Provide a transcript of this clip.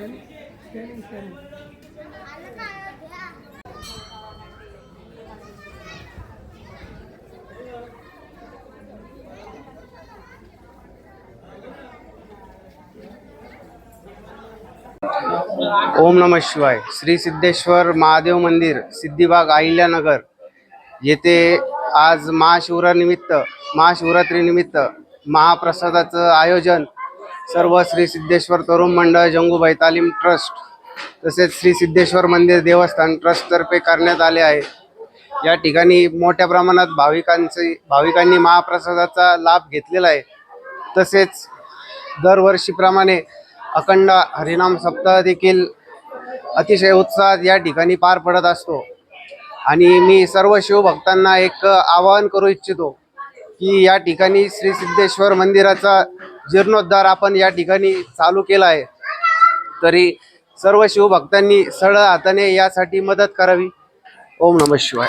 Scanning scanning ओम नम शिवाय. श्री सिद्धेश्वर महादेव मंदिर सिद्धिबाग अहिल्यानगर. येथे आज महाशिवरानिमित्त महाशिवरात्रीनिमित्त महाप्रसादाचं आयोजन सर्व श्री सिद्धेश्वर तरुण मंडळ जंगूबाई तालीम ट्रस्ट तसेच श्री सिद्धेश्वर मंदिर देवस्थान ट्रस्टतर्फे करण्यात आले आहे. या ठिकाणी मोठ्या प्रमाणात भाविकांचे भाविकांनी महाप्रसादाचा लाभ घेतलेला आहे. तसेच दरवर्षीप्रमाणे अखंड हरिनाम सप्ताह देखील अतिशय उत्साहात या ठिकाणी पार पडत असतो. आणि मी सर्व शिवभक्तांना एक आवाहन करू इच्छितो की या ठिकाणी श्री सिद्धेश्वर मंदिराचा जीर्णोद्धार आपण या ठिकाणी चालू केला आहे. तरी सर्व शिवभक्तांनी सरळ हाताने यासाठी मदत करावी. ओम नम शिवाय.